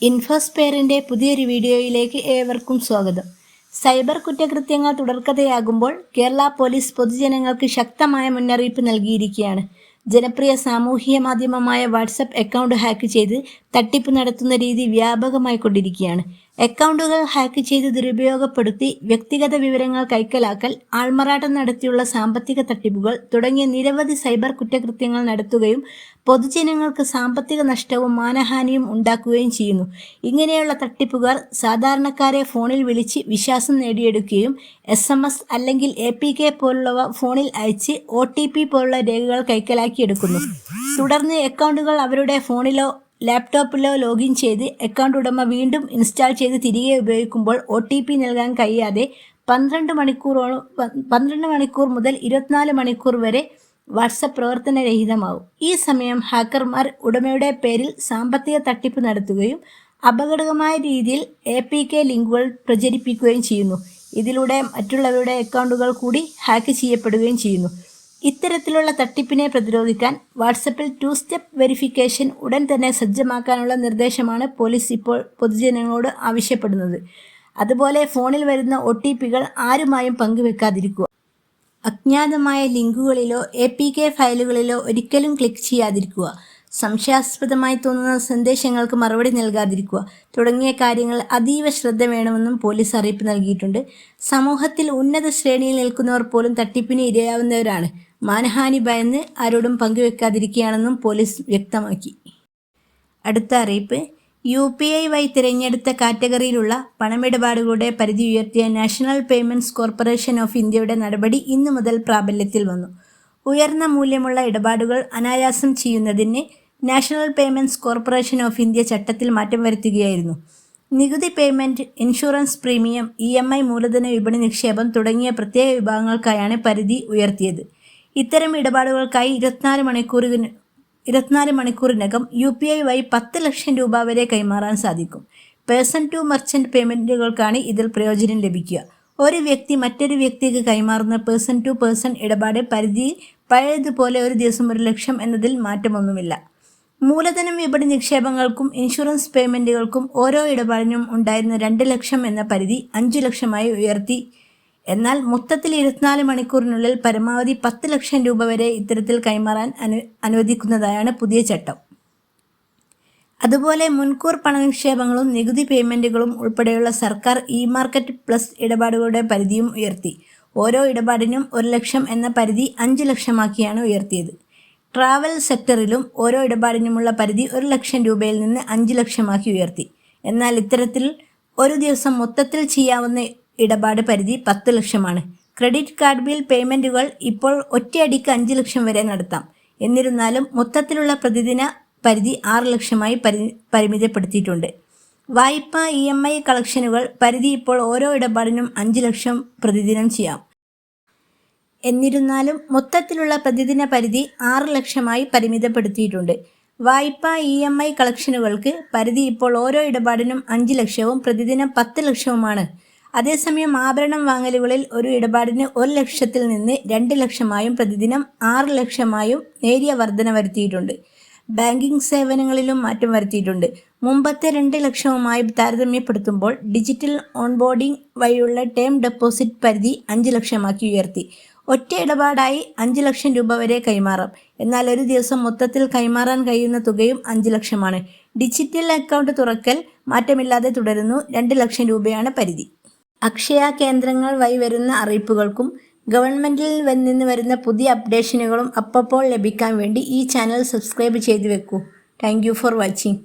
ഇൻഫോസ്പെയറിന്റെ പുതിയൊരു വീഡിയോയിലേക്ക് ഏവർക്കും സ്വാഗതം. സൈബർ കുറ്റകൃത്യങ്ങൾ തുടർക്കഥയാകുമ്പോൾ കേരള പോലീസ് പൊതുജനങ്ങൾക്ക് ശക്തമായ മുന്നറിയിപ്പ് നൽകിയിരിക്കുകയാണ്. ജനപ്രിയ സാമൂഹിക മാധ്യമമായ വാട്സപ്പ് അക്കൗണ്ട് ഹാക്ക് ചെയ്ത് തട്ടിപ്പ് നടത്തുന്ന രീതി വ്യാപകമായി കൊണ്ടിരിക്കുകയാണ് അക്കൗണ്ടുകൾ ഹാക്ക് ചെയ്ത് ദുരുപയോഗപ്പെടുത്തി വ്യക്തിഗത വിവരങ്ങൾ കൈക്കലാക്കൽ ആൾമറാട്ടം നടത്തിയുള്ള സാമ്പത്തിക തട്ടിപ്പുകൾ തുടങ്ങിയ നിരവധി സൈബർ കുറ്റകൃത്യങ്ങൾ നടത്തുകയും പൊതുജനങ്ങൾക്ക് സാമ്പത്തിക നഷ്ടവും മാനഹാനിയും ഉണ്ടാക്കുകയും ചെയ്യുന്നു. ഇങ്ങനെയുള്ള തട്ടിപ്പുകാർ സാധാരണക്കാരെ ഫോണിൽ വിളിച്ച് വിശ്വാസം നേടിയെടുക്കുകയും എസ് എം എസ് അല്ലെങ്കിൽ എ പി കെ പോലുള്ളവ ഫോണിൽ അയച്ച് ഒ ടി പി പോലുള്ള രേഖകൾ കൈക്കലാക്കിയെടുക്കുന്നു. തുടർന്ന് അക്കൗണ്ടുകൾ അവരുടെ ഫോണിലോ ലാപ്ടോപ്പിലോ ലോഗിൻ ചെയ്ത് അക്കൗണ്ട് ഉടമ വീണ്ടും ഇൻസ്റ്റാൾ ചെയ്ത് തിരികെ ഉപയോഗിക്കുമ്പോൾ ഒ ടി പി നൽകാൻ കഴിയാതെ പന്ത്രണ്ട് മണിക്കൂറോളം പന്ത്രണ്ട് മണിക്കൂർ മുതൽ ഇരുപത്തിനാല് മണിക്കൂർ വരെ വാട്സപ്പ് പ്രവർത്തനരഹിതമാവും. ഈ സമയം ഹാക്കർമാർ ഉടമയുടെ പേരിൽ സാമ്പത്തിക തട്ടിപ്പ് നടത്തുകയും അപകടകരമായ രീതിയിൽ എ പി കെ ലിങ്കുകൾ പ്രചരിപ്പിക്കുകയും ചെയ്യുന്നു. ഇതിലൂടെ മറ്റുള്ളവരുടെ അക്കൗണ്ടുകൾ കൂടി ഹാക്ക് ചെയ്യപ്പെടുകയും ചെയ്യുന്നു. ഇത്തരത്തിലുള്ള തട്ടിപ്പിനെ പ്രതിരോധിക്കാൻ വാട്സപ്പിൽ ടു സ്റ്റെപ്പ് വെരിഫിക്കേഷൻ ഉടൻ തന്നെ സജ്ജമാക്കാനുള്ള നിർദ്ദേശമാണ് പോലീസ് ഇപ്പോൾ പൊതുജനങ്ങളോട് ആവശ്യപ്പെടുന്നത്. അതുപോലെ ഫോണിൽ വരുന്ന ഒ ടി പികൾ ആരുമായും പങ്കുവെക്കാതിരിക്കുക. അജ്ഞാതമായ ലിങ്കുകളിലോ എ പി കെ ഫയലുകളിലോ ഒരിക്കലും ക്ലിക്ക് ചെയ്യാതിരിക്കുക. സംശയാസ്പദമായി തോന്നുന്ന സന്ദേശങ്ങൾക്ക് മറുപടി നൽകാതിരിക്കുക. തുടങ്ങിയ കാര്യങ്ങൾ അതീവ ശ്രദ്ധ വേണമെന്നും പോലീസ് അറിയിപ്പ് നൽകിയിട്ടുണ്ട്. സമൂഹത്തിൽ ഉന്നത ശ്രേണിയിൽ നിൽക്കുന്നവർ പോലും തട്ടിപ്പിന് ഇരയാവുന്നവരാണ്. മാനഹാനി ഭയന്ന് ആരോടും പങ്കുവെക്കാതിരിക്കുകയാണെന്നും പോലീസ് വ്യക്തമാക്കി. അടുത്ത അറിയിപ്പ്. യു പി ഐ വഴി തിരഞ്ഞെടുത്ത കാറ്റഗറിയിലുള്ള പണമിടപാടുകളുടെ പരിധി ഉയർത്തിയ നാഷണൽ പേയ്മെന്റ്സ് കോർപ്പറേഷൻ ഓഫ് ഇന്ത്യയുടെ നടപടി ഇന്നു മുതൽ പ്രാബല്യത്തിൽ വന്നു. ഉയർന്ന മൂല്യമുള്ള ഇടപാടുകൾ അനായാസം ചെയ്യുന്നതിന് National Payments Corporation of India ചട്ടത്തിൽ മാറ്റം വരുത്തുകയായിരുന്നു. നികുതി payment insurance premium E M I മൂലധന വിപണി നിക്ഷേപം തുടങ്ങിയ പ്രത്യേക വിഭാഗങ്ങൾക്കായാണ് പരിധി ഉയർത്തിയത്. ഇത്തരം ഇടപാടുകൾക്കായി ഇരുപത്തിനാല് മണിക്കൂറിന് ഇരുപത്തിനാല് മണിക്കൂറിനകം യു പി ഐ വഴി പത്ത് ലക്ഷം രൂപ വരെ കൈമാറാൻ സാധിക്കും. പേഴ്സൺ ടു മർച്ചന്റ് പേയ്മെന്റുകൾക്കാണ് ഇതിൽ പ്രയോജനം ലഭിക്കുക. ഒരു വ്യക്തി മറ്റൊരു വ്യക്തിക്ക് കൈമാറുന്ന പേഴ്സൺ ടു പേഴ്സൺ ഇടപാട് പരിധി പഴയതുപോലെ ഒരു ദിവസം ഒരു ലക്ഷം എന്നതിൽ മാറ്റമൊന്നുമില്ല. മൂലധനം വിപണി നിക്ഷേപങ്ങൾക്കും ഇൻഷുറൻസ് പേയ്മെന്റുകൾക്കും ഓരോ ഇടപാടിനും ഉണ്ടായിരുന്ന രണ്ട് ലക്ഷം എന്ന പരിധി അഞ്ചു ലക്ഷമായി ഉയർത്തി എന്നാൽ മൊത്തത്തിൽ ഇരുപത്തിനാല് മണിക്കൂറിനുള്ളിൽ പരമാവധി പത്ത് ലക്ഷം രൂപ വരെ ഇത്തരത്തിൽ കൈമാറാൻ അനു അനുവദിക്കുന്നതായാണ് പുതിയ ചട്ടം. അതുപോലെ മുൻകൂർ പണനിക്ഷേപങ്ങളും നികുതി പേയ്മെന്റുകളും ഉൾപ്പെടെയുള്ള സർക്കാർ ഇ മാർക്കറ്റ് പ്ലസ് ഇടപാടുകളുടെ പരിധിയും ഉയർത്തി. ഓരോ ഇടപാടിനും ഒരു ലക്ഷം എന്ന പരിധി അഞ്ച് ലക്ഷമാക്കിയാണ് ഉയർത്തിയത്. ട്രാവൽ സെക്ടറിലും ഓരോ ഇടപാടിനുമുള്ള പരിധി ഒരു ലക്ഷം രൂപയിൽ നിന്ന് അഞ്ച് ലക്ഷമാക്കി ഉയർത്തി. എന്നാൽ ഇത്തരത്തിൽ ഒരു ദിവസം മൊത്തത്തിൽ ചെയ്യാവുന്ന ഇടപാട് പരിധി പത്ത് ലക്ഷമാണ്. ക്രെഡിറ്റ് കാർഡ് ബിൽ പേയ്മെന്റുകൾ ഇപ്പോൾ ഒറ്റയടിക്ക് അഞ്ച് ലക്ഷം വരെ നടത്താം. എന്നിരുന്നാലും മൊത്തത്തിലുള്ള പ്രതിദിന പരിധി ആറ് ലക്ഷമായി പരി പരിമിതപ്പെടുത്തിയിട്ടുണ്ട്. വായ്പ ഇ എം ഐ കളക്ഷനുകൾ പരിധി ഇപ്പോൾ ഓരോ ഇടപാടിനും അഞ്ച് ലക്ഷം പ്രതിദിനം ചെയ്യാം. എന്നിരുന്നാലും മൊത്തത്തിലുള്ള പ്രതിദിന പരിധി ആറ് ലക്ഷമായി പരിമിതപ്പെടുത്തിയിട്ടുണ്ട്. വായ്പ ഇ എം ഐ കളക്ഷനുകൾക്ക് പരിധി ഇപ്പോൾ ഓരോ ഇടപാടിനും അഞ്ച് ലക്ഷവും പ്രതിദിനം പത്ത് ലക്ഷവുമാണ്. അതേസമയം ആഭരണം വാങ്ങലുകളിൽ ഒരു ഇടപാടിന് ഒരു ലക്ഷത്തിൽ നിന്ന് രണ്ട് ലക്ഷമായും പ്രതിദിനം ആറ് ലക്ഷമായും നേരിയ വർധന വരുത്തിയിട്ടുണ്ട്. ബാങ്കിംഗ് സേവനങ്ങളിലും മാറ്റം വരുത്തിയിട്ടുണ്ട്. മുമ്പത്തെ രണ്ട് ലക്ഷവുമായി താരതമ്യപ്പെടുത്തുമ്പോൾ ഡിജിറ്റൽ ഓൺബോർഡിംഗ് വഴിയുള്ള ടേം ഡെപ്പോസിറ്റ് പരിധി അഞ്ച് ലക്ഷമാക്കി ഉയർത്തി. ഒറ്റ ഇടപാടായി അഞ്ച് ലക്ഷം രൂപ വരെ കൈമാറാം. എന്നാൽ ഒരു ദിവസം മൊത്തത്തിൽ കൈമാറാൻ കഴിയുന്ന തുകയും അഞ്ച് ലക്ഷമാണ്. ഡിജിറ്റൽ അക്കൗണ്ട് തുറക്കൽ മാറ്റമില്ലാതെ തുടരുന്നു. രണ്ട് ലക്ഷം രൂപയാണ് പരിധി. അക്ഷയ കേന്ദ്രങ്ങൾ വഴി വരുന്ന അറിയിപ്പുകൾക്കും ഗവൺമെന്റിൽ നിന്ന് വരുന്ന പുതിയ അപ്ഡേഷനുകളും അപ്പപ്പോൾ ലഭിക്കാൻ വേണ്ടി ഈ ചാനൽ സബ്സ്ക്രൈബ് ചെയ്തു വെക്കൂ. Thank for watching.